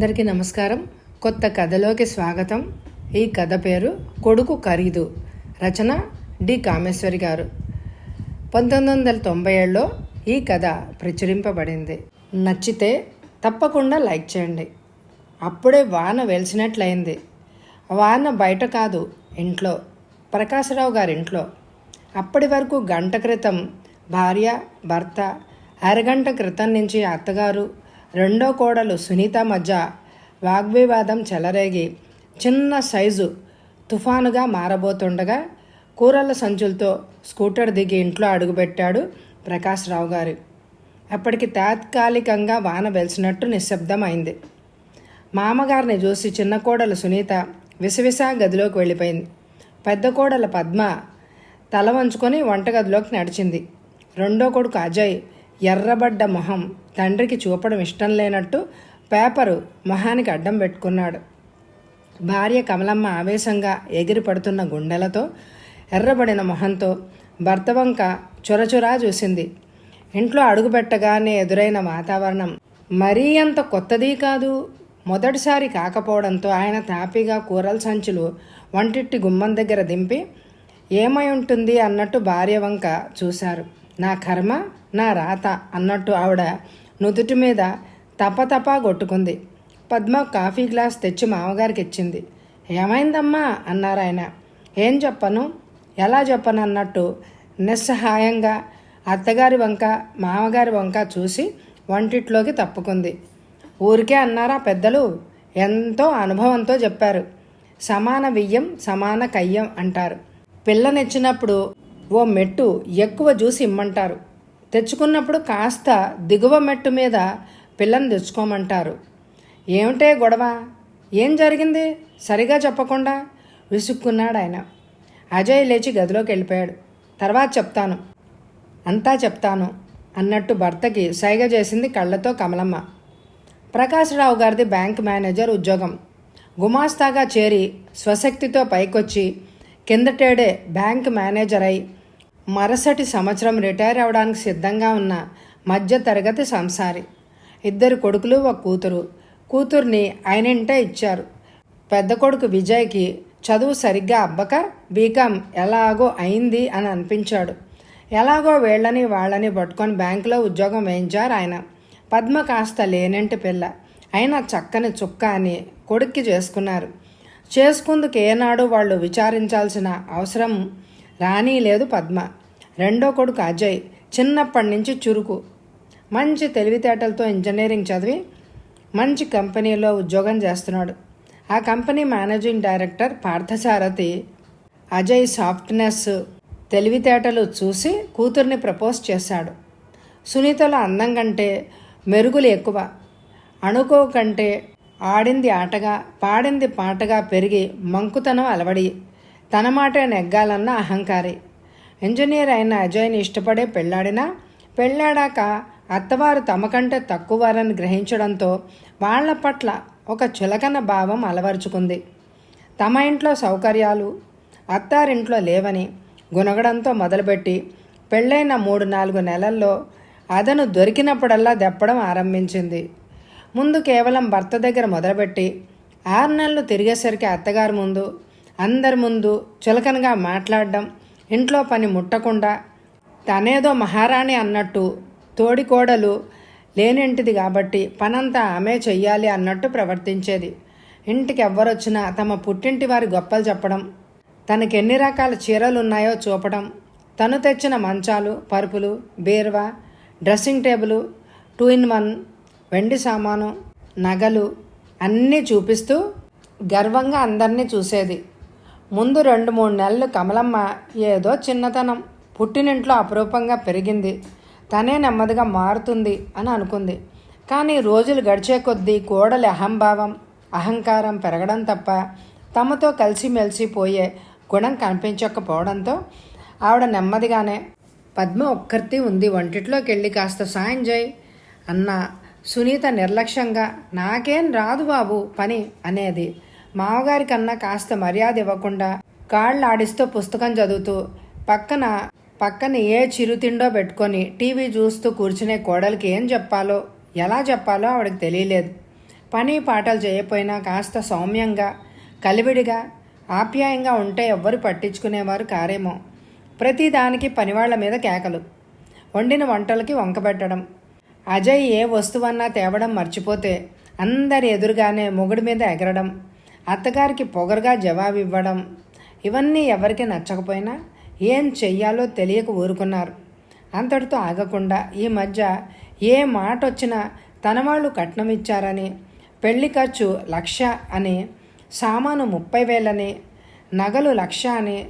అందరికీ నమస్కారం. కొత్త కథలోకి స్వాగతం. ఈ కథ పేరు కొడుకు ఖరీదు. రచన డి కామేశ్వరి గారు. పంతొమ్మిది వందల తొంభై ఏడులో ఈ కథ ప్రచురింపబడింది. నచ్చితే తప్పకుండా లైక్ చేయండి. అప్పుడే వాన వెలిసినట్లయింది. వాన బయట కాదు ఇంట్లో. ప్రకాశరావు గారి ఇంట్లో. అప్పటి వరకు గంట క్రితం భార్య భర్త అరగంట క్రితం నుంచి అత్తగారు రెండో కోడలు సునీత మధ్య వాగ్వివాదం చెలరేగి చిన్న సైజు తుఫానుగా మారబోతుండగా కూరల సంచులతో స్కూటర్ దిగి ఇంట్లో అడుగుపెట్టాడు ప్రకాశ్రావు గారు. అప్పటికి తాత్కాలికంగా వాన వెలిసినట్టు నిశ్శబ్దమైంది. మామగారిని చూసి చిన్న కోడలు సునీత విసవిసా గదిలోకి వెళ్ళిపోయింది. పెద్ద కోడల పద్మ తల వంచుకొని వంటగదిలోకి నడిచింది. రెండో కొడుకు అజయ్ ఎర్రబడ్డ మొహం తండ్రికి చూపడం ఇష్టం లేనట్టు పేపరు మొహానికి అడ్డం పెట్టుకున్నాడు. భార్య కమలమ్మ ఆవేశంగా ఎగిరి పడుతున్న గుండెలతో ఎర్రబడిన మొహంతో భర్త వంక చొరచొరా చూసింది. ఇంట్లో అడుగుపెట్టగానే ఎదురైన వాతావరణం మరీ అంత కొత్తది కాదు. మొదటిసారి కాకపోవడంతో ఆయన తాపీగా కూరల సంచులు వంటిట్టి గుమ్మం దగ్గర దింపి ఏమై ఉంటుంది అన్నట్టు భార్య వంక చూశారు. నా కర్మ నా రాత అన్నట్టు ఆవిడ నుదుటి మీద తపతపా కొట్టుకుంది పద్మ కాఫీ గ్లాస్ తెచ్చి మామగారికి ఇచ్చింది. ఏమైందమ్మా? అన్నారు ఆయన. ఏం చెప్పను? ఎలా చెప్పను అన్నట్టు నిస్సహాయంగా అత్తగారి వంక మామగారి వంక చూసి వంటిట్లోకి తప్పుకుంది. ఊరికే అన్నారా పెద్దలు? ఎంతో అనుభవంతో చెప్పారు. సమాన వియ్యం సమాన కయ్యం అంటారు. పిల్లనిచ్చినప్పుడు ఓ మెట్టు ఎక్కువ చూసి ఇమ్మంటారు. తెచ్చుకున్నప్పుడు కాస్త దిగువ మెట్టు మీద పిల్లని తెచ్చుకోమంటారు. ఏమిటే గొడవ? ఏం జరిగింది? సరిగా చెప్పకుండా విసుక్కున్నాడు ఆయన. అజయ్ లేచి గదిలోకి వెళ్ళిపోయాడు. తర్వాత చెప్తాను. అంతా చెప్తాను అన్నట్టు భర్తకి సైగ చేసింది కళ్ళతో కమలమ్మ. ప్రకాశ్రావు గారిది బ్యాంక్ మేనేజర్ ఉద్యోగం. గుమాస్తాగా చేరి స్వశక్తితో పైకొచ్చి కిందటేడే బ్యాంక్ మేనేజర్ అయి మరుసటి సంవత్సరం రిటైర్ అవడానికి సిద్ధంగా ఉన్న మధ్య తరగతి సంసారి. ఇద్దరు కొడుకులు ఒక కూతురు. కూతుర్ని ఆయనింట ఇచ్చారు. పెద్ద కొడుకు విజయ్కి చదువు సరిగ్గా అబ్బక బీకాం ఎలాగో అయింది అని అనిపించాడు. ఎలాగో వీళ్ళని వాళ్ళని పట్టుకొని బ్యాంకులో ఉద్యోగం వేయించారు ఆయన. పద్మ కాస్త లేనంటి పిల్ల. అయినా చక్కని చుక్క అని కొడుక్కి చేసుకున్నారు. చేసుకుందుకు ఏనాడు వాళ్ళు విచారించాల్సిన అవసరం రానీ లేదు పద్మ. రెండో కొడుకు అజయ్ చిన్నప్పటి నుంచి చురుకు. మంచి తెలివితేటలతో ఇంజనీరింగ్ చదివి మంచి కంపెనీలో ఉద్యోగం చేస్తున్నాడు. ఆ company managing director Parthasarathi Ajay softness తెలివితేటలు చూసి కూతుర్ని ప్రపోజ్ చేశాడు. సునీతలో అందం కంటే మెరుగులు ఎక్కువ. అణుకో కంటే ఆడింది ఆటగా పాడింది పాటగా పెరిగి మంకుతనం అలవడి. తన మాటే నెగ్గాలన్న అహంకారి. ఇంజనీర్ అయిన అజయ్ని ఇష్టపడే పెళ్ళాడినా పెళ్ళాడాక అత్తవారు తమకంటే తక్కువారని గ్రహించడంతో వాళ్ళ పట్ల ఒక చులకన భావం అలవరుచుకుంది. తమ ఇంట్లో సౌకర్యాలు అత్తారింట్లో లేవని గునగడంతో మొదలుపెట్టి పెళ్ళైన మూడు నాలుగు నెలల్లో అదను దొరికినప్పుడల్లా దెప్పడం ఆరంభించింది. ముందు కేవలం భర్త దగ్గర మొదలుపెట్టి ఆరు నెలలు తిరిగేసరికి అత్తగారి ముందు అందరి ముందు చులకనగా మాట్లాడడం ఇంట్లో పని ముట్టకుండా తనేదో మహారాణి అన్నట్టు తోడికోడలు లేనింటిది కాబట్టి పనంతా ఆమె చెయ్యాలి అన్నట్టు ప్రవర్తించేది. ఇంటికి ఎవ్వరొచ్చినా తమ పుట్టింటి వారి గొప్పలు చెప్పడం తనకి ఎన్ని రకాల చీరలు ఉన్నాయో చూపడం తను తెచ్చిన మంచాలు పరుపులు బీరువా dressing table two in one వెండి సామాను నగలు అన్నీ చూపిస్తూ గర్వంగా అందరినీ చూసేది. ముందు రెండు మూడు నెలలు కమలమ్మ ఏదో చిన్నతనం. పుట్టినింట్లో అపురూపంగా పెరిగింది. తనే నెమ్మదిగా మారుతుంది అని అనుకుంది. కానీ రోజులు గడిచే కొద్దీ కోడలి అహంభావం అహంకారం పెరగడం తప్ప తమతో కలిసిమెలిసి పోయే గుణం కనిపించకపోవడంతో ఆవిడ నెమ్మదిగానే పద్మ ఒక్కరితి ఉంది వంటిట్లోకి వెళ్ళి కాస్త సాయం చేయి అన్న సునీత నిర్లక్ష్యంగా నాకేం రాదు బాబు పని అనేది మామగారి కన్నా కాస్త మర్యాద ఇవ్వకుండా కాళ్ళు ఆడిస్తూ పుస్తకం చదువుతూ పక్కన పక్కన ఏ చిరుతిండో పెట్టుకొని టీవీ చూస్తూ కూర్చునే కోడలికి ఏం చెప్పాలో ఎలా చెప్పాలో ఆవిడకి తెలియలేదు. పని పాటలు చేయకపోయినా కాస్త సౌమ్యంగా కలివిడిగా ఆప్యాయంగా ఉంటే ఎవ్వరు పట్టించుకునేవారు కారేమో. ప్రతిదానికి పనివాళ్ళ మీద కేకలు. వండిన వంటలకి వంకబెట్టడం అజయ్ ఏ వస్తువన్నా తేవడం మర్చిపోతే అందరి ఎదురుగానే మొగుడి మీద ఎగరడం. అత్తగారికి పొగరుగా జవాబు ఇవ్వడం ఇవన్నీ ఎవరికి నచ్చకపోయినా ఏం చెయ్యాలో తెలియక ఊరుకున్నారు. అంతటితో ఆగకుండా ఈ మధ్య ఏ మాట వచ్చినా తన వాళ్ళు కట్నం ఇచ్చారని పెళ్ళి ఖర్చు లక్ష అని సామాను ముప్పై వేలని నగలు లక్ష అని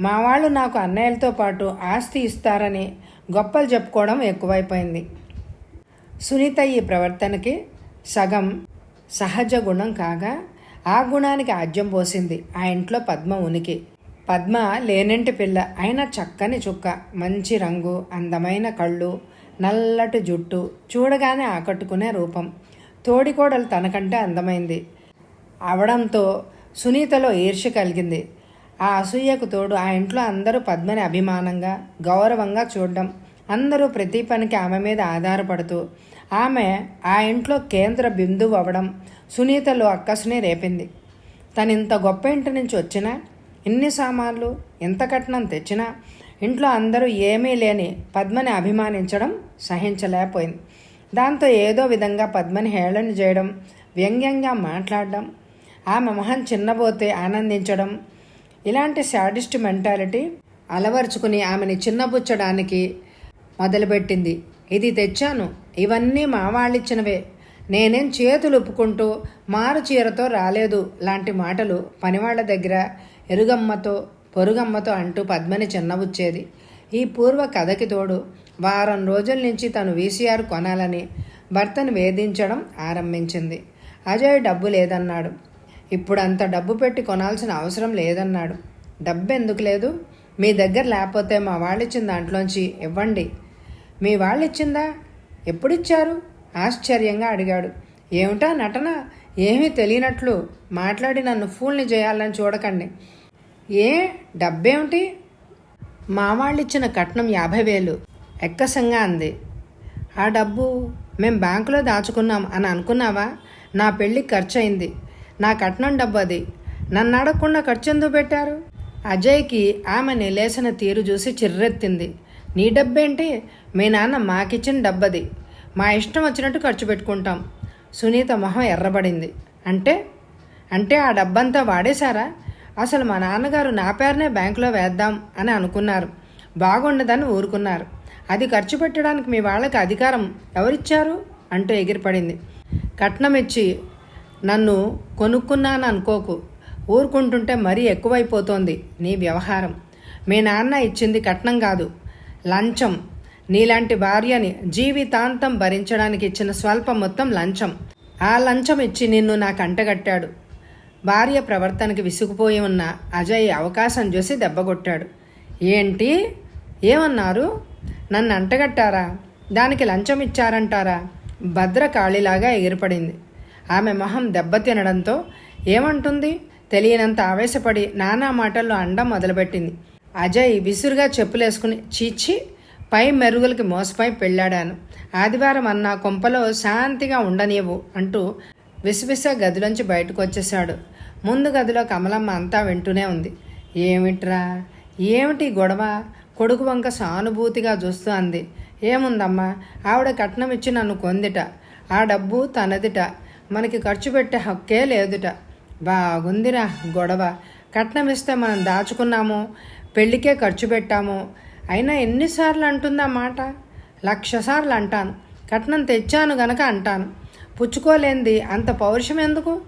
మా వాళ్ళు నాకు అన్నయ్యలతో పాటు ఆస్తి ఇస్తారని గొప్పలు చెప్పుకోవడం ఎక్కువైపోయింది. సునీత ఈ ప్రవర్తనకి సగం సహజ గుణం కాగా ఆ గుణానికి ఆజ్యం పోసింది ఆ ఇంట్లో పద్మ ఉనికి. పద్మ లేనంటి పిల్ల అయినా చక్కని చుక్క మంచి రంగు అందమైన కళ్ళు నల్లటి జుట్టు చూడగానే ఆకట్టుకునే రూపం. తోడికోడలు తనకంటే అందమైంది. అవడంతో సునీతలో ఈర్ష్య కలిగింది. ఆ అసూయకు తోడు ఆ ఇంట్లో అందరూ పద్మని అభిమానంగా గౌరవంగా చూడడం అందరూ ప్రతి పనికి ఆమె మీద ఆధారపడుతూ ఆమె ఆ ఇంట్లో కేంద్ర బిందువు అవ్వడం సునీతలో అక్కసునే రేపింది. తను ఇంత గొప్ప ఇంటి నుంచి వచ్చినా ఇన్ని సామాన్లు ఇంత కట్నం తెచ్చినా ఇంట్లో అందరూ ఏమీ లేని పద్మని అభిమానించడం సహించలేకపోయింది. దాంతో ఏదో విధంగా పద్మని హేళన చేయడం వ్యంగ్యంగా మాట్లాడడం ఆమె మొహం చిన్నబోతే ఆనందించడం ఇలాంటి శాడిస్ట్ మెంటాలిటీ అలవర్చుకుని ఆమెని చిన్నబుచ్చడానికి మొదలుపెట్టింది. ఇది తెచ్చాను. ఇవన్నీ మా వాళ్ళిచ్చినవే. నేనేం చేతులు ఒప్పుకుంటూ మారు చీరతో రాలేదు. లాంటి మాటలు పనివాళ్ళ దగ్గర ఎరుగమ్మతో పొరుగమ్మతో అంటూ పద్మని చిన్నబుచ్చేది. ఈ పూర్వ కథకి తోడు వారం రోజుల నుంచి తను వీసీఆర్ కొనాలని భర్తను వేధించడం ఆరంభించింది. అజయ్ డబ్బు లేదన్నాడు. ఇప్పుడు అంత డబ్బు పెట్టి కొనాల్సిన అవసరం లేదన్నాడు. డబ్బు ఎందుకు లేదు? మీ దగ్గర లేకపోతే మా వాళ్ళిచ్చిన దాంట్లోంచి ఇవ్వండి. మీ వాళ్ళిచ్చిందా? ఎప్పుడిచ్చారు? ఆశ్చర్యంగా అడిగాడు. ఏమిటా నటన? ఏమీ తెలియనట్లు మాట్లాడి నన్ను ఫూల్ని చేయాలని చూడకండి. ఏ? డబ్బేమిటి? మా వాళ్ళిచ్చిన కట్నం యాభై వేలు. ఎక్కసంగా అంది. ఆ డబ్బు మేం బ్యాంకులో దాచుకున్నాం అని అనుకున్నావా? నా పెళ్ళి ఖర్చు అయింది నా కట్నం డబ్బు అది నన్ను అడగకుండా ఖర్చు ఎందుకు పెట్టారు? అజయ్కి ఆమె నిలేసిన తీరు చూసి చిర్రెత్తింది. నీ డబ్బేంటి మీ నాన్న మాకిచ్చిన డబ్బది. మా ఇష్టం వచ్చినట్టు ఖర్చు పెట్టుకుంటాం. సునీత మొహం ఎర్రబడింది. అంటే? అంటే ఆ డబ్బంతా వాడేశారా? అసలు మా నాన్నగారు నా పేరునే బ్యాంకులో వేద్దాం అని అనుకున్నారు. బాగుండదని ఊరుకున్నారు. అది ఖర్చు పెట్టడానికి మీ వాళ్ళకి అధికారం ఎవరిచ్చారు? అంటూ ఎగిరిపడింది. కట్నం ఇచ్చి నన్ను కొనుక్కున్నాను అనుకోకు. ఊరుకుంటుంటే మరీ ఎక్కువైపోతోంది నీ వ్యవహారం. మీ నాన్న ఇచ్చింది కట్నం కాదు. లంచం. నీలాంటి భార్యని జీవితాంతం భరించడానికి ఇచ్చిన స్వల్ప మొత్తం లంచం. ఆ లంచం ఇచ్చి నిన్ను నాకు అంటగట్టాడు భార్య ప్రవర్తనకి విసుగుపోయి ఉన్న అజయ్ అవకాశం చూసి దెబ్బగొట్టాడు ఏంటి? ఏమన్నారు? నన్ను అంటగట్టారా? దానికి లంచం ఇచ్చారంటారా? భద్రకాళిలాగా ఎగిరిపడింది. ఆమె మొహం దెబ్బతినడంతో ఏమంటుంది? తెలియనంత ఆవేశపడి నానా మాటల్లో అండం మొదలుపెట్టింది. అజయ్ విసురుగా చెప్పులేసుకుని చీచి పై మెరుగులకి మోసపై పెళ్ళాడాను. ఆదివారం అన్న కొంపలో శాంతిగా ఉండనివ్వు అంటూ విసవిస గదిలోంచి బయటకు వచ్చేశాడు ముందు గదిలో కమలమ్మ అంతా వింటూనే ఉంది. ఏమిట్రా? ఏమిటి గొడవ? కొడుకు వంక సానుభూతిగా చూస్తూ అంది. ఏముందమ్మా? ఆవిడ కట్నం ఇచ్చి నన్ను కొందిట. ఆ డబ్బు తనదిట. మనకి ఖర్చు పెట్టే హక్కే లేదుట. బాగుందిరా గొడవ. కట్నం ఇస్తే మనం దాచుకున్నాము. పెళ్ళికే ఖర్చు పెట్టాము. అయినా ఎన్నిసార్లు అంటుందా మాట? లక్షసార్లు అంటాను. కట్నం తెచ్చాను గనక అంటాను. పుచ్చుకోలేంది. అంత పౌరుషం ఎందుకు?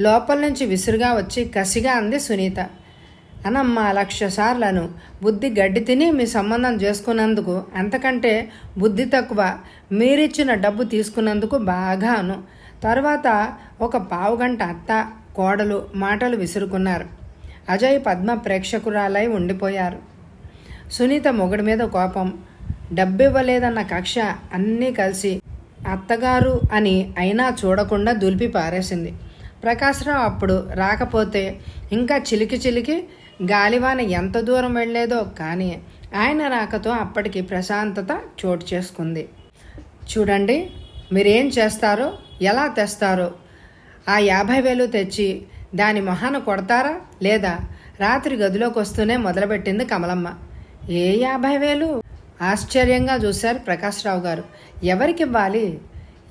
లోపల నుంచి విసురుగా వచ్చి కసిగా అంది సునీత. అనమ్మా లక్ష సార్లను. బుద్ధి గడ్డి తిని మీ సంబంధం చేసుకున్నందుకు అంతకంటే బుద్ధి తక్కువ. మీరిచ్చిన డబ్బు తీసుకున్నందుకు బాగాను. తర్వాత ఒక పావుగంట అత్త కోడలు మాటలు విసురుకున్నారు. అజయ్ పద్మ ప్రేక్షకురాలై ఉండిపోయారు. సునీత మొగుడి మీద కోపం డబ్బివ్వలేదన్న కక్ష అన్నీ కలిసి అత్తగారు అని అయినా చూడకుండా దులిపి పారేసింది. ప్రకాశ్రావు అప్పుడు రాకపోతే ఇంకా చిలికి చిలికి గాలివాన ఎంత దూరం వెళ్ళేదో కానీ ఆయన రాకతో అప్పటికి ప్రశాంతత చోటు చేసుకుంది. చూడండి మీరేం చేస్తారో ఎలా తెస్తారో ఆ యాభై వేలు తెచ్చి దాని మొహాన కొడతారా? లేదా రాత్రి గదిలోకి వస్తూనే మొదలుపెట్టింది కమలమ్మ. ఏ యాభై వేలు? ఆశ్చర్యంగా చూశారు ప్రకాశ్రావు గారు. ఎవరికి ఇవ్వాలి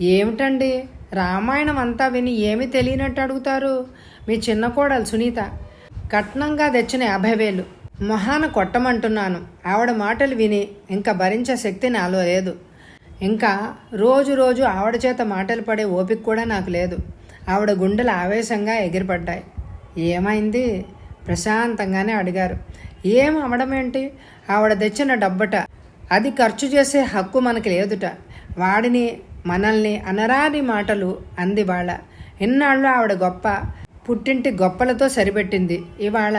ఏమిటండి? రామాయణం అంతా విని ఏమి తెలియనట్టు అడుగుతారు? మీ చిన్న కోడలు సునీత. కట్నంగా తెచ్చిన యాభై వేలు. మొహాన కొట్టమంటున్నాను. ఆవిడ మాటలు విని ఇంకా భరించే శక్తి నాలో లేదు. ఇంకా రోజు రోజు ఆవిడ చేత మాటలు పడే ఓపిక కూడా నాకు లేదు. ఆవిడ గుండెలు ఆవేశంగా ఎగిరిపడ్డాయి. ఏమైంది? ప్రశాంతంగానే అడిగారు. ఏం అవడమేంటి ఆవిడ తెచ్చిన డబ్బట. అది ఖర్చు చేసే హక్కు మనకి లేదుట. వాడిని మనల్ని అనరాని మాటలు అంది వాళ్ళ ఇన్నాళ్ళు ఆవిడ గొప్ప పుట్టింటి గొప్పలతో సరిపెట్టింది. ఇవాళ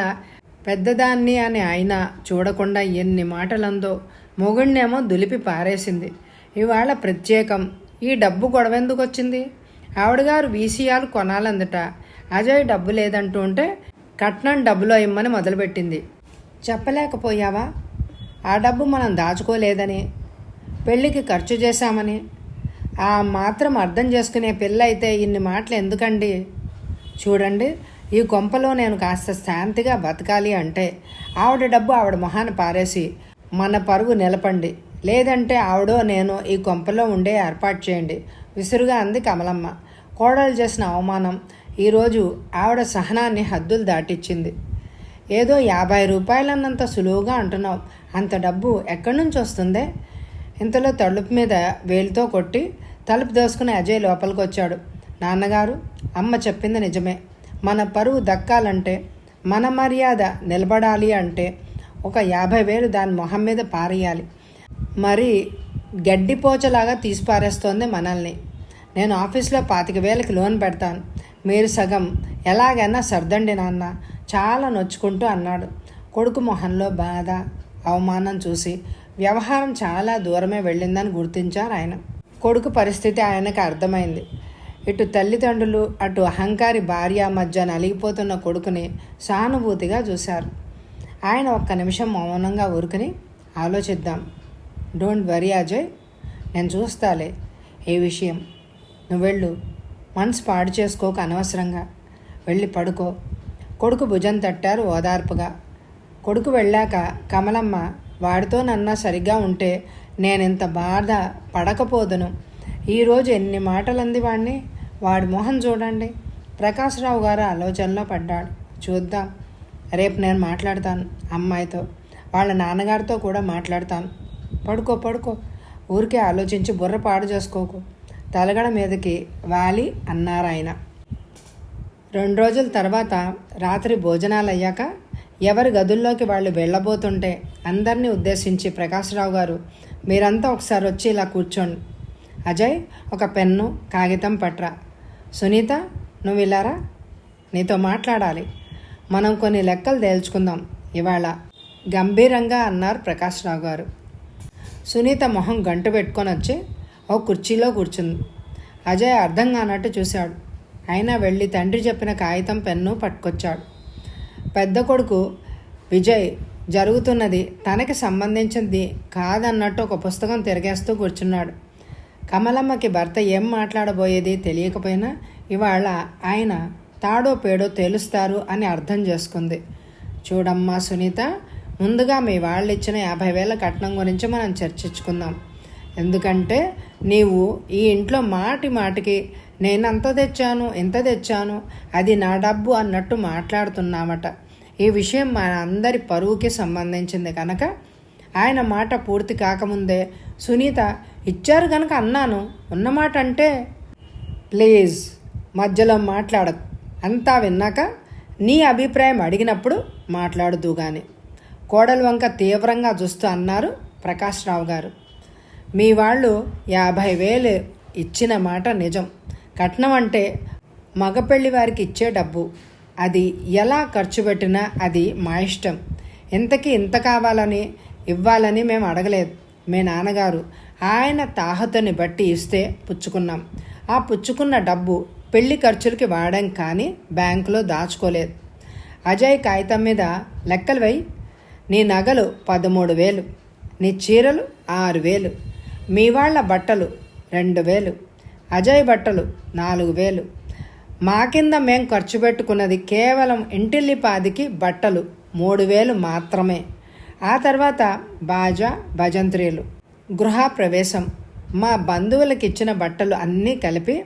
పెద్దదాన్ని అని ఆయన చూడకుండా ఎన్ని మాటలందో మొగుణ్ణేమో దులిపి పారేసింది. ఇవాళ ప్రత్యేకం. ఈ డబ్బు గొడవెందుకు వచ్చింది ఆవిడగారు వీసీఆర్ కొనాలందట. అజయ్ డబ్బు లేదంటూ ఉంటే కట్నం డబ్బులో ఇమ్మని మొదలుపెట్టింది. చెప్పలేకపోయావా? ఆ డబ్బు మనం దాచుకోలేదని పెళ్ళికి ఖర్చు చేశామని ఆ మాత్రం అర్థం చేసుకునే పిల్ల అయితే ఇన్ని మాటలు ఎందుకండి? చూడండి ఈ కొంపలో నేను కాస్త శాంతిగా బతకాలి అంటే ఆవిడ డబ్బు ఆవిడ మొహాన పారేసి మన పరుగు నిలపండి. లేదంటే ఆవిడో నేను ఈ కొంపలో ఉండే ఏర్పాటు చేయండి. విసురుగా అంది కమలమ్మ. కోడలు చేసిన అవమానం ఈరోజు ఆవిడ సహనాన్ని హద్దులు దాటిచ్చింది. ఏదో యాభై రూపాయలన్నంత సులువుగా అంటున్నావు. అంత డబ్బు ఎక్కడి నుంచి వస్తుందే? ఇంతలో తలుపు మీద వేలుతో కొట్టి తలుపు దోసుకుని అజయ్ లోపలికి వచ్చాడు. నాన్నగారు అమ్మ చెప్పింది నిజమే. మన పరువు దక్కాలంటే మన మర్యాద నిలబడాలి అంటే ఒక యాభై వేలు దాని మొహం మీద పారేయాలి. మరి గడ్డిపోచలాగా తీసిపారేస్తోంది మనల్ని. నేను ఆఫీస్లో పాతిక వేలకి లోన్ పెడతాను. మీరు సగం. ఎలాగైనా సర్దండి నాన్న. చాలా నొచ్చుకుంటూ అన్నాడు. కొడుకు మొహంలో బాధ అవమానం చూసి. వ్యవహారం చాలా దూరమే వెళ్ళిందని గుర్తించారు ఆయన. కొడుకు పరిస్థితి ఆయనకు అర్థమైంది. ఇటు తల్లిదండ్రులు అటు అహంకారి భార్య మధ్య నలిగిపోతున్న కొడుకుని సానుభూతిగా చూశారు. ఆయన ఒక్క నిమిషం మౌనంగా ఊరుకుని ఆలోచిద్దాం. డోంట్ వరీ అజయ్ నేను చూస్తాలే ఏ విషయం. నువ్వెళ్ళు మనసు పాడు చేసుకోక అనవసరంగా. వెళ్ళి పడుకో. కొడుకు భుజం తట్టారు ఓదార్పుగా. కొడుకు వెళ్ళాక కమలమ్మ వాడితో నన్నా సరిగ్గా ఉంటే నేనింత బాధ పడకపోదును. ఈరోజు ఎన్ని మాటలంది వాడిని వాడి మొహం చూడండి. ప్రకాశ్రావు గారు ఆలోచనలో పడ్డాడు. చూద్దాం. రేపు నేను మాట్లాడతాను అమ్మాయితో. వాళ్ళ నాన్నగారితో కూడా మాట్లాడతాను. పడుకో పడుకో. ఊరికే ఆలోచించి బుర్ర పాడు చేసుకోకు. తలగడ మీదకి వాలి అన్నారు ఆయన. రెండు రోజుల తర్వాత రాత్రి భోజనాలు అయ్యాక ఎవరి గదుల్లోకి వాళ్ళు వెళ్ళబోతుంటే అందరినీ ఉద్దేశించి ప్రకాశ్రావు గారు మీరంతా ఒకసారి వచ్చి ఇలా కూర్చోండి. అజయ్ ఒక పెన్ను కాగితం పట్రా. సునీత నువ్వు ఇలారా? నీతో మాట్లాడాలి. మనం కొన్ని లెక్కలు తేల్చుకుందాం. ఇవాళ గంభీరంగా అన్నారు ప్రకాశ్రావు గారు. సునీత మొహం గంట పెట్టుకొని వచ్చి ఓ కుర్చీలో కూర్చుంది. అజయ్ అర్థం కానట్టు చూశాడు. అయినా వెళ్ళి తండ్రి చెప్పిన కాగితం పెన్ను పట్టుకొచ్చాడు. పెద్ద కొడుకు విజయ్ జరుగుతున్నది తనకి సంబంధించింది కాదన్నట్టు ఒక పుస్తకం తిరగేస్తూ కూర్చున్నాడు. కమలమ్మకి భర్త ఏం మాట్లాడబోయేది తెలియకపోయినా ఇవాళ ఆయన తాడో పేడో తేలుస్తారు అని అర్థం చేసుకుంది. చూడమ్మా సునీత ముందుగా మీ వాళ్ళు ఇచ్చిన యాభై వేల కట్నం గురించి మనం చర్చించుకుందాం. ఎందుకంటే నీవు ఈ ఇంట్లో మాటి మాటికి నేను అంత తెచ్చాను ఎంత తెచ్చాను అది నా డబ్బు అన్నట్టు మాట్లాడుతున్నామట ఈ విషయం మన అందరి పరువుకి సంబంధించింది కనుక ఆయన మాట పూర్తి కాకముందే సునీత ఇచ్చారు కనుక అన్నాను ఉన్నమాట అంటే ప్లీజ్ మధ్యలో మాట్లాడకు. అంతా విన్నాక నీ అభిప్రాయం అడిగినప్పుడు మాట్లాడుతూ కానీ కోడలి వంక తీవ్రంగా చూస్తూ అన్నారు ప్రకాష్ రావు గారు. మీ వాళ్ళు యాభై వేలు ఇచ్చిన మాట నిజం. కట్నం అంటే మగపెళ్ళి వారికి ఇచ్చే డబ్బు. అది ఎలా ఖర్చు పెట్టినా అది మా ఇష్టం. ఇంతకీ ఇంత కావాలని ఇవ్వాలని మేము అడగలేదు. మీ నాన్నగారు ఆయన తాహతని బట్టి ఇస్తే పుచ్చుకున్నాం. ఆ పుచ్చుకున్న డబ్బు పెళ్ళి ఖర్చులకి వాడాం కానీ బ్యాంకులో దాచుకోలేదు. అజయ్ కాగితం మీద లెక్కలు వేయి. నీ నగలు పదమూడు వేలు నీ చీరలు ఆరు వేలు మీ వాళ్ళ బట్టలు రెండు వేలు అజయ్ బట్టలు నాలుగు వేలు. మా కింద మేం ఖర్చు పెట్టుకున్నది కేవలం ఇంటిల్లిపాదికి బట్టలు మూడు వేలు మాత్రమే. ఆ తర్వాత బాజా భజంత్రీలు గృహ ప్రవేశం మా బంధువులకు ఇచ్చిన బట్టలు అన్నీ కలిపి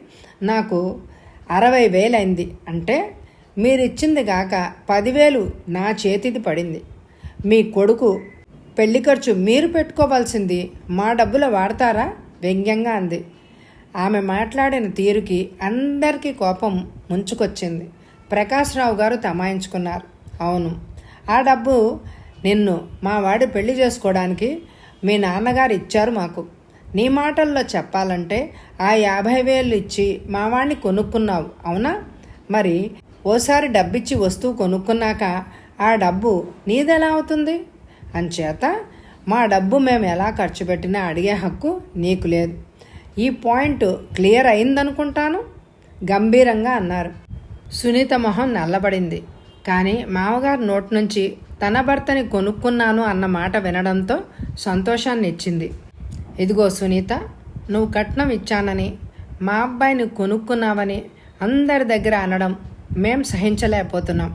నాకు అరవై వేలైంది. అంటే మీరిచ్చింది కాక పదివేలు నా చేతిది పడింది. మీ కొడుకు పెళ్ళి ఖర్చు మీరు పెట్టుకోవాల్సింది మా డబ్బులు వాడతారా? వ్యంగ్యంగా అంది. ఆమె మాట్లాడిన తీరుకి అందరికీ కోపం ముంచుకొచ్చింది. ప్రకాశ్రావు గారు తమాయించుకున్నారు. అవును ఆ డబ్బు నిన్ను మా వాడి పెళ్ళి చేసుకోవడానికి మీ నాన్నగారు ఇచ్చారు మాకు. నీ మాటల్లో చెప్పాలంటే ఆ యాభై వేలు ఇచ్చి మా వాడిని కొనుక్కున్నావు అవునా? మరి ఓసారి డబ్బిచ్చి వస్తువు కొనుక్కున్నాక ఆ డబ్బు నీదెలా అవుతుంది? అంచేత మా డబ్బు మేము ఎలా ఖర్చు పెట్టినా అడిగే హక్కు నీకు లేదు. ఈ పాయింట్ క్లియర్ అయిందనుకుంటాను? గంభీరంగా అన్నారు. సునీత మొహం నల్లబడింది. కానీ మామగారు నోటి నుంచి తన భర్తని కొనుక్కున్నాను అన్న మాట వినడంతో సంతోషాన్ని ఇచ్చింది. ఇదిగో సునీత నువ్వు కట్నం ఇచ్చానని మా అబ్బాయిని కొనుక్కున్నావని అందరి దగ్గర అనడం మేం సహించలేకపోతున్నాం.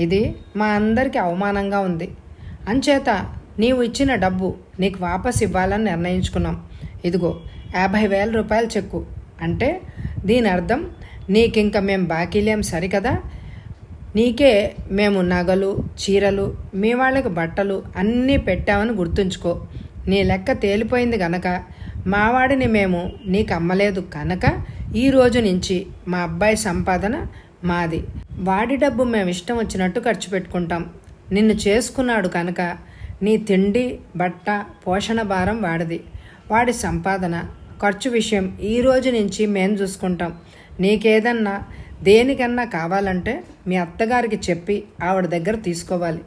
ఇది మా అందరికీ అవమానంగా ఉంది. అంచేత నీవు ఇచ్చిన డబ్బు నీకు వాపస్ ఇవ్వాలని నిర్ణయించుకున్నాం. ఇదిగో యాభై వేల రూపాయల చెక్కు. అంటే దీని అర్థం నీకింక మేం బాకీలేం సరికదా? నీకే మేము నగలు చీరలు మీ వాళ్ళకి బట్టలు అన్నీ పెట్టామని గుర్తుంచుకో. నీ లెక్క తేలిపోయింది గనక మావాడిని మేము నీకు అమ్మలేదు కనుక ఈ రోజు నుంచి మా అబ్బాయి సంపాదన మాది. వాడి డబ్బు మేము ఇష్టం వచ్చినట్టు ఖర్చు పెట్టుకుంటాం. నిన్ను చేసుకున్నాడు కనుక నీ తిండి బట్ట పోషణ భారం వాడిది. వాడి సంపాదన ఖర్చు విషయం ఈ రోజు నుంచి మేం చూసుకుంటాం. నీకేదన్నా దేనికన్నా కావాలంటే మీ అత్తగారికి చెప్పి ఆవిడ దగ్గర తీసుకోవాలి.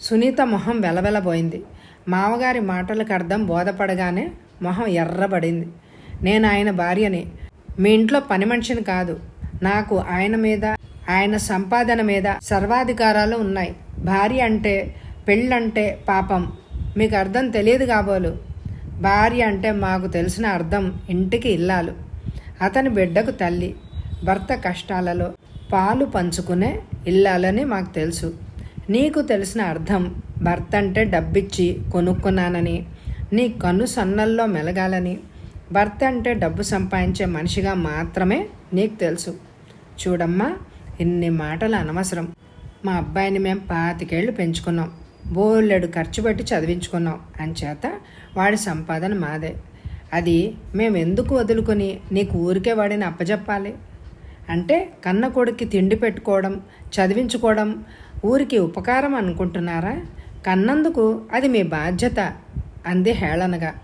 సునీత మొహం వెలవెలబోయింది. మామగారి మాటలకు అర్థం బోధపడగానే మొహం ఎర్రబడింది. నేను ఆయన భార్యని. మీ ఇంట్లో పని మనిషిని కాదు. నాకు ఆయన మీద ఆయన సంపాదన మీద సర్వాధికారాలు ఉన్నాయి. భార్య అంటే పెళ్ళంటే పాపం. మీకు అర్థం తెలియదు కాబోలు. భార్య అంటే మాకు తెలిసిన అర్థం ఇంటికి ఇల్లాలు. అతని బిడ్డకు తల్లి. భర్త కష్టాలలో పాలు పంచుకునే ఇల్లాలని మాకు తెలుసు. నీకు తెలిసిన అర్థం భర్త అంటే డబ్బిచ్చి కొనుక్కున్నానని నీ కన్ను సన్నల్లో మెలగాలని. భర్త అంటే డబ్బు సంపాదించే మనిషిగా మాత్రమే నీకు తెలుసు. చూడమ్మా ఎన్ని మాటలు అనవసరం. మా అబ్బాయిని మేము పాతికేళ్ళు పెంచుకున్నాం. బోలెడు ఖర్చు పెట్టి చదివించుకున్నాం. అంచేత వాడి సంపాదన మాదే. అది మేము ఎందుకు వదులుకొని నీకు ఊరికే వాడిని అప్పజెప్పాలి? అంటే కన్న కొడుక్కి తిండి పెట్టుకోవడం చదివించుకోవడం ఊరికి ఉపకారం అనుకుంటున్నారా? కన్నందుకు అది మీ బాధ్యత అంది హేళనగా.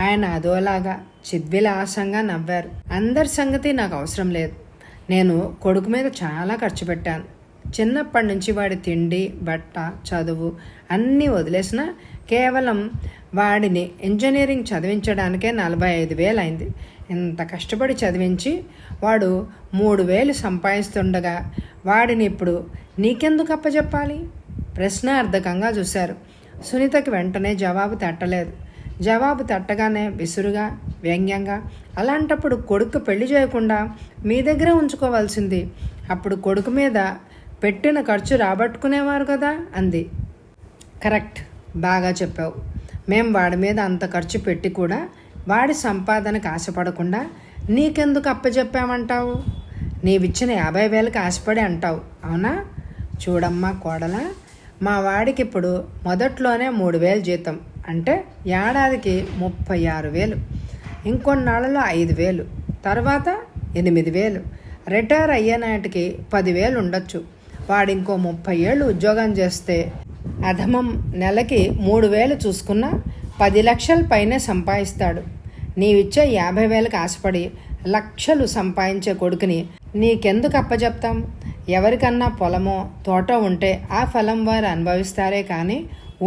ఆయన అదోలాగా చిద్విలాసంగా నవ్వారు. అందరి సంగతి నాకు అవసరం లేదు. నేను కొడుకు మీద చాలా ఖర్చు పెట్టాను. చిన్నప్పటి నుంచి వాడి తిండి బట్ట చదువు అన్నీ వదిలేసిన కేవలం వాడిని ఇంజనీరింగ్ చదివించడానికే నలభై ఐదు వేలు అయింది. ఇంత కష్టపడి చదివించి వాడు మూడు వేలు సంపాదిస్తుండగా వాడిని ఇప్పుడు నీకెందుకు అప్పచెప్పాలి ప్రశ్నార్థకంగా చూశారు. సునీతకి వెంటనే జవాబు తట్టలేదు. జవాబు తట్టగానే విసురుగా వ్యంగ్యంగా అలాంటప్పుడు కొడుకు పెళ్ళి చేయకుండా మీ దగ్గర ఉంచుకోవాల్సింది. అప్పుడు కొడుకు మీద పెట్టిన ఖర్చు రాబట్టుకునేవారు కదా అంది. కరెక్ట్. బాగా చెప్పావు. మేం వాడి మీద అంత ఖర్చు పెట్టి కూడా వాడి సంపాదనకు ఆశపడకుండా నీకెందుకు అప్పచెప్పామంటావు నీవిచ్చిన యాభై వేలకు ఆశపడి అంటావు అవునా? చూడమ్మా కోడలా మా వాడికి ఇప్పుడు మొదట్లోనే మూడు వేలు జీతం. అంటే ఏడాదికి ముప్పై ఆరు వేలు ఇంకొన్నాళ్ళలో ఐదు వేలు తర్వాత ఎనిమిది వేలు రిటైర్ అయ్యే నాటికి పదివేలు ఉండొచ్చు. వాడు ఇంకో ముప్పై ఏళ్ళు ఉద్యోగం చేస్తే అధమం నెలకి మూడు వేలు చూసుకున్నా పది లక్షల పైనే సంపాదిస్తాడు. నీవిచ్చే యాభై వేలకు ఆశపడి లక్షలు సంపాదించే కొడుకుని నీకెందుకు అప్పచెప్తాం ఎవరికన్నా పొలమో తోట ఉంటే ఆ ఫలం వారు అనుభవిస్తారే కానీ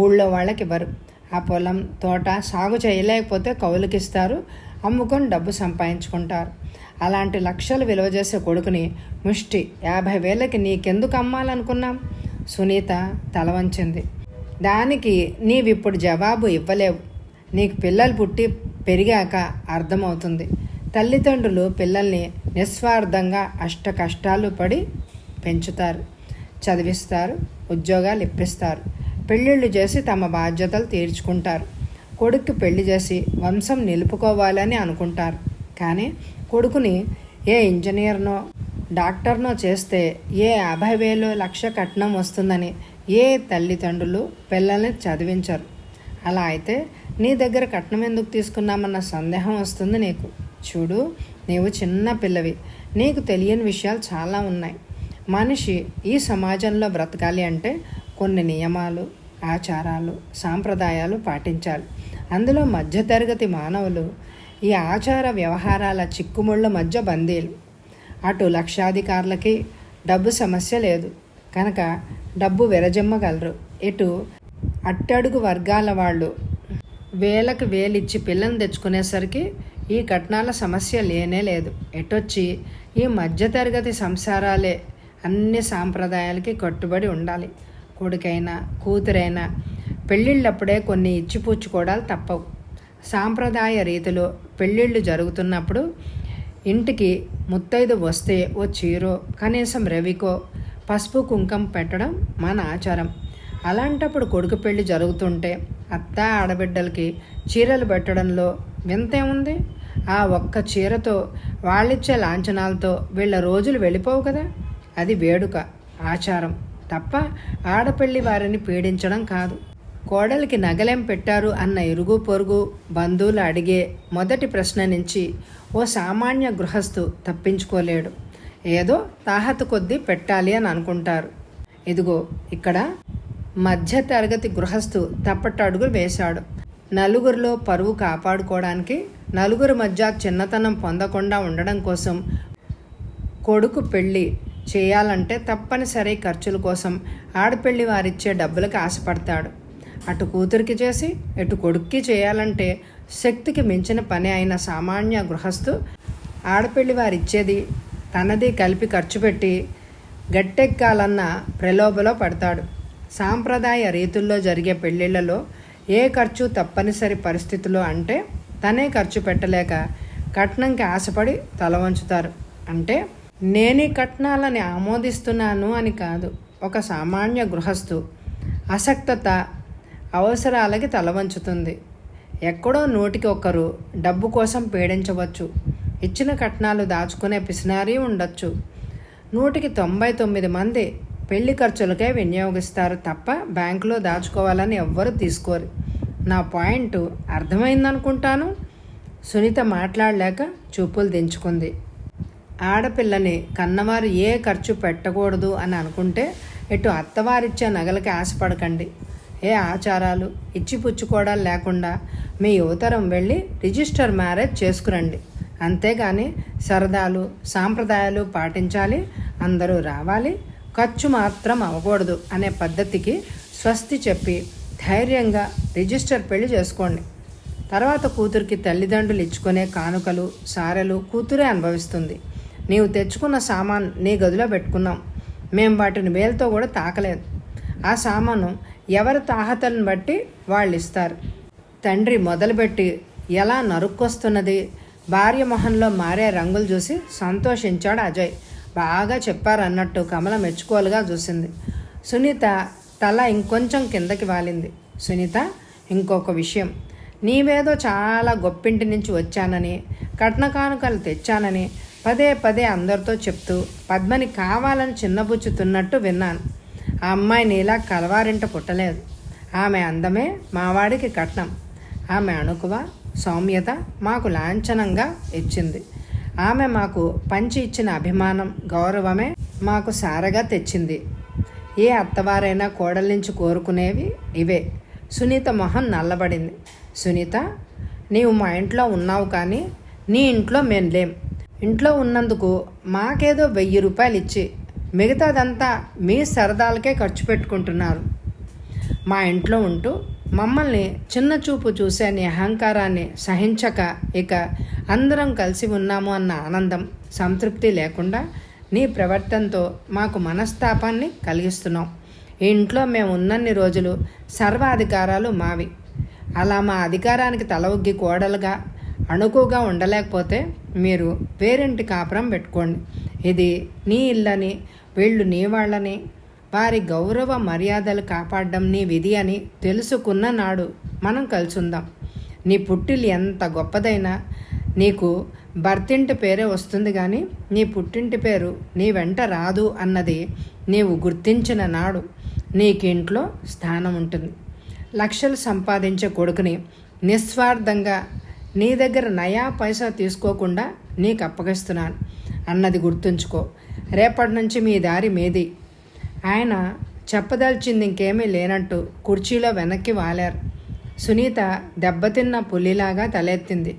ఊళ్ళో వాళ్ళకి ఇవ్వరు. ఆ పొలం తోట సాగు చేయలేకపోతే కౌలుకిస్తారు అమ్ముకొని డబ్బు సంపాదించుకుంటారు. అలాంటి లక్షలు విలువ చేసే కొడుకుని ముష్టి యాభై వేలకి నీకెందుకు అమ్మాలనుకున్నాం? సునీత తల వంచింది. దానికి నీవిప్పుడు జవాబు ఇవ్వలేవు. నీకు పిల్లలు పుట్టి పెరిగాక అర్థమవుతుంది. తల్లిదండ్రులు పిల్లల్ని నిస్వార్థంగా అష్ట కష్టాలు పడి పెంచుతారు. చదివిస్తారు ఉద్యోగాలు ఇప్పిస్తారు. పెళ్ళిళ్ళు చేసి తమ బాధ్యతలు తీర్చుకుంటారు. కొడుక్కి పెళ్ళి చేసి వంశం నిలుపుకోవాలని అనుకుంటారు. కానీ కొడుకుని ఏ ఇంజనీర్నో డాక్టర్నో చేస్తే ఏ యాభై వేలు లక్ష కట్నం వస్తుందని ఏ తల్లిదండ్రులు పిల్లల్ని చదివించరు. అలా అయితే నీ దగ్గర కట్నం ఎందుకు తీసుకున్నామన్న సందేహం వస్తుంది నీకు. చూడు నీవు చిన్న పిల్లవి. నీకు తెలియని విషయాలు చాలా ఉన్నాయి. మనిషి ఈ సమాజంలో బ్రతకాలి అంటే కొన్ని నియమాలు ఆచారాలు సాంప్రదాయాలు పాటించాలి. అందులో మధ్యతరగతి మానవులు ఈ ఆచార వ్యవహారాల చిక్కుముళ్ళ మధ్య బందీలు. అటు లక్షాధికారులకి డబ్బు సమస్య లేదు. కనుక డబ్బు విరజిమ్మగలరు. ఇటు అట్టడుగు వర్గాల వాళ్ళు వేలకు వేలిచ్చి పిల్లని తెచ్చుకునేసరికి ఈ కట్నాల సమస్య లేనే లేదు. ఎటొచ్చి ఈ మధ్యతరగతి సంసారాలే అన్ని సాంప్రదాయాలకి కట్టుబడి ఉండాలి. కొడుకైనా కూతురైనా పెళ్ళిళ్ళప్పుడే కొన్ని ఇచ్చిపుచ్చుకోవడాలు తప్పవు. సాంప్రదాయ రీతిలో పెళ్ళిళ్ళు జరుగుతున్నప్పుడు ఇంటికి ముత్తైదు వస్తే ఓ చీరో కనీసం రవికో పసుపు కుంకం పెట్టడం మన ఆచారం. అలాంటప్పుడు కొడుకు పెళ్ళి జరుగుతుంటే అత్త ఆడబిడ్డలకి చీరలు పెట్టడంలో వింతే ఉంది? ఆ ఒక్క చీరతో వాళ్ళిచ్చే లాంఛనాలతో వీళ్ళ రోజులు వెళ్ళిపోవు కదా? అది వేడుక ఆచారం. తప్ప ఆడపల్లి వారిని పీడించడం కాదు. కోడలికి నగలేం పెట్టారు అన్న ఇరుగు పొరుగు బంధువులు అడిగే మొదటి ప్రశ్న నుంచి ఓ సామాన్య గృహస్థు తప్పించుకోలేడు. ఏదో తాహత కొద్దీ పెట్టాలి అని అనుకుంటారు. ఇదిగో ఇక్కడ మధ్య తరగతి గృహస్థు తప్పటడుగులు వేశాడు. నలుగురిలో పరువు కాపాడుకోవడానికి నలుగురి మధ్య చిన్నతనం పొందకుండా ఉండడం కోసం కొడుకు పెళ్ళి చేయాలంటే తప్పనిసరి ఖర్చుల కోసం ఆడపెళ్ళి వారిచ్చే డబ్బులకు ఆశపడతాడు. అటు కూతురికి చేసి ఇటు కొడుక్కి చేయాలంటే శక్తికి మించిన పని అయిన సామాన్య గృహస్థు ఆడపెళ్ళి వారిచ్చేది తనది కలిపి ఖర్చు పెట్టి గట్టెక్కాలన్న ప్రలోభలో పడతాడు. సాంప్రదాయ రీతుల్లో జరిగే పెళ్ళిళ్ళలో ఏ ఖర్చు తప్పనిసరి పరిస్థితిలో అంటే తనే ఖర్చు పెట్టలేక కట్నంకి ఆశపడి తల వంచుతారు. అంటే నేనే కట్నాలని ఆమోదిస్తున్నాను అని కాదు. ఒక సామాన్య గృహస్థు అసక్తత అవసరాలకి తల వంచుతుంది ఎక్కడో నోటికి ఒకరు డబ్బు కోసం పీడించవచ్చు. ఇచ్చిన కట్నాలు దాచుకునే పిసినారీ ఉండొచ్చు. నూటికి తొంభై తొమ్మిది మంది పెళ్ళి ఖర్చులకే వినియోగిస్తారు తప్ప బ్యాంకులో దాచుకోవాలని ఎవ్వరు తీసుకోరు. నా పాయింట్ అర్థమైందనుకుంటాను? సునీత మాట్లాడలేక చూపులు దించుకుంది. ఆడపిల్లని కన్నవారు ఏ ఖర్చు పెట్టకూడదు అని అనుకుంటే ఇటు అత్తవారిచ్చే నగలకి ఆశపడకండి. ఏ ఆచారాలు? ఇచ్చిపుచ్చుకోవడాలు లేకుండా మీ యువతరం వెళ్ళి రిజిస్టర్ మ్యారేజ్ చేసుకురండి. అంతేగాని సరదాలు సాంప్రదాయాలు పాటించాలి అందరూ రావాలి ఖర్చు మాత్రం అవ్వకూడదు అనే పద్ధతికి స్వస్తి చెప్పి ధైర్యంగా రిజిస్టర్ పెళ్ళి చేసుకోండి. తర్వాత కూతురికి తల్లిదండ్రులు ఇచ్చుకునే కానుకలు సారెలు కూతురే అనుభవిస్తుంది. నీవు తెచ్చుకున్న సామాన్ నీ గదిలో పెట్టుకున్నాం మేము వాటిని వేలతో కూడా తాకలేదు. ఆ సామాను ఎవరి తాహతలను బట్టి వాళ్ళు ఇస్తారు తండ్రి మొదలుపెట్టి ఎలా నరుక్కొస్తున్నది? భార్య మొహంలో మారే రంగులు చూసి సంతోషించాడు అజయ్. బాగా చెప్పారన్నట్టు కమల మెచ్చుకోలుగా చూసింది. సునీత తల ఇంకొంచెం కిందకి వాలింది. సునీత ఇంకొక విషయం. నీవేదో చాలా గొప్పింటి నుంచి వచ్చానని కట్న కానుకలు తెచ్చానని పదే పదే అందరితో చెప్తూ పద్మని కావాలని చిన్నబుచ్చుతున్నట్టు విన్నాను. ఆ అమ్మాయిని ఇలా కలవారింట పుట్టలేదు. ఆమె అందమే మావాడికి కట్నం. ఆమె అణుకువ సౌమ్యత మాకు లాంఛనంగా ఇచ్చింది. ఆమె మాకు పంచి ఇచ్చిన అభిమానం గౌరవమే మాకు సారగా తెచ్చింది. ఏ అత్తవారైనా కోడల నుంచి కోరుకునేవి ఇవే. సునీత మొహం నల్లబడింది. సునీత నీవు మా ఇంట్లో ఉన్నావు కానీ నీ ఇంట్లో మేము లేం. ఇంట్లో ఉన్నందుకు మాకేదో వెయ్యి రూపాయలు ఇచ్చి మిగతాదంతా మీ సరదాలకే ఖర్చు పెట్టుకుంటున్నారు. మా ఇంట్లో ఉంటూ మమ్మల్ని చిన్న చూపు చూసే నీ అహంకారాన్ని సహించక ఇక అందరం కలిసి ఉన్నాము అన్న ఆనందం సంతృప్తి లేకుండా నీ ప్రవర్తనతో మాకు మనస్తాపాన్ని కలిగిస్తున్నాం. ఈ ఇంట్లో మేము ఉన్నన్ని రోజులు సర్వాధికారాలు మావి. అలా మా అధికారానికి తల ఒగ్గి కోడలుగా అణుకుగా ఉండలేకపోతే మీరు వేరింటి కాపురం పెట్టుకోండి. ఇది నీ ఇల్లని వీళ్ళు నీ వాళ్ళని వారి గౌరవ మర్యాదలు కాపాడడం నీ విధి అని తెలుసుకున్న నాడు మనం కలుసుందాం. నీ పుట్టిల్లు ఎంత గొప్పదైనా నీకు భర్తింటి పేరే వస్తుంది కానీ నీ పుట్టింటి పేరు నీ వెంట రాదు అన్నది నీవు గుర్తించిన నాడు నీకింట్లో స్థానం ఉంటుంది. లక్షలు సంపాదించే కొడుకుని నిస్వార్థంగా నీ దగ్గర నయా పైసా తీసుకోకుండా నీకు అప్పగిస్తున్నాను. అన్నది గుర్తుంచుకో. రేపటి నుంచి మీ దారి మీది. ఆయన చెప్పదలిచింది ఇంకేమీ లేనట్టు కుర్చీలో వెనక్కి వాలారు. సునీత దెబ్బతిన్న పులిలాగా తలెత్తింది.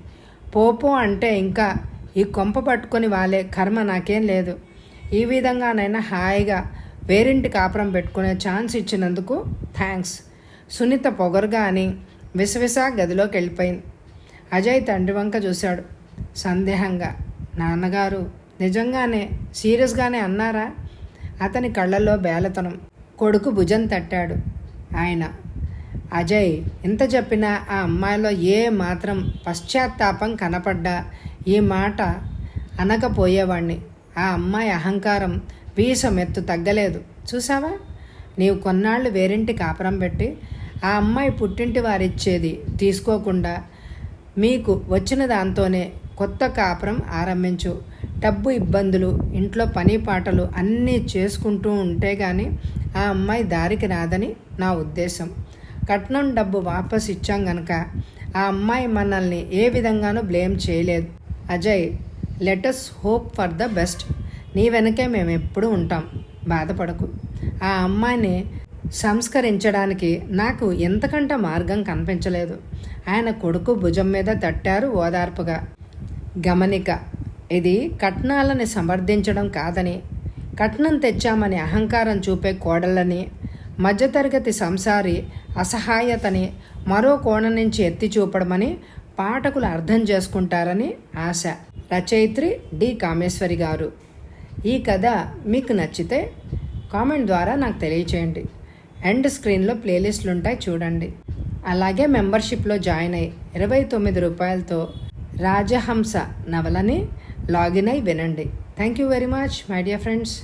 పోపో అంటే ఇంకా ఈ కొంప పట్టుకొని వాలే కర్మ నాకేం లేదు. ఈ విధంగానైనా హాయిగా వేరింటి కాపురం పెట్టుకునే ఛాన్స్ ఇచ్చినందుకు థ్యాంక్స్ సునీత పొగరుగా అని విసవిసా గదిలోకి వెళ్ళిపోయింది. అజయ్ తండ్రి వంక చూశాడు. సందేహంగా నాన్నగారు నిజంగానే సీరియస్గానే అన్నారా? అతని కళ్ళల్లో బేలతనం. కొడుకు భుజం తట్టాడు. ఆయన అజయ్ ఎంత చెప్పినా ఆ అమ్మాయిలో ఏ మాత్రం పశ్చాత్తాపం కనపడ్డా? ఈ మాట అనకపోయేవాణ్ణి. ఆ అమ్మాయి అహంకారం వీసమెత్తు తగ్గలేదు. చూసావా నీవు కొన్నాళ్ళు వేరింటి కాపురం పెట్టి ఆ అమ్మాయి పుట్టింటి వారిచ్చేది తీసుకోకుండా మీకు వచ్చిన దాంతోనే కొత్త కాపురం ఆరంభించు. డబ్బు ఇబ్బందులు ఇంట్లో పని పాటలు అన్నీ చేసుకుంటూ ఉంటే కానీ ఆ అమ్మాయి దారికి రాదని నా ఉద్దేశం. కట్నం డబ్బు వాపస్ ఇచ్చాం గనక ఆ అమ్మాయి మనల్ని ఏ విధంగానూ బ్లేమ్ చేయలేదు. Ajay let us hope for the best. నీ వెనకే మేము ఎప్పుడూ ఉంటాం. బాధపడకు. ఆ అమ్మాయిని సంస్కరించడానికి నాకు ఎంతకంటే మార్గం కనిపించలేదు. ఆయన కొడుకు భుజం మీద తట్టారు ఓదార్పుగా. గమనిక ఇది కట్నాలని సమర్థించడం కాదని కట్నం తెచ్చామని అహంకారం చూపే కోడళ్ళని మధ్యతరగతి సంసారి అసహాయతని మరో కోణం నుంచి ఎత్తి చూపడమని పాఠకులు అర్థం చేసుకుంటారని ఆశ. రచయిత్రి డి. కామేశ్వరి గారు. ఈ కథ మీకు నచ్చితే కామెంట్ ద్వారా నాకు తెలియచేయండి. ఎండ్ స్క్రీన్లో ప్లేలిస్టులు ఉంటాయి చూడండి. అలాగే మెంబర్షిప్లో జాయిన్ అయ్యి ఇరవై తొమ్మిది రూపాయలతో రాజహంస నవలని లాగిన్ అయి వినండి. Thank you very much my dear friends.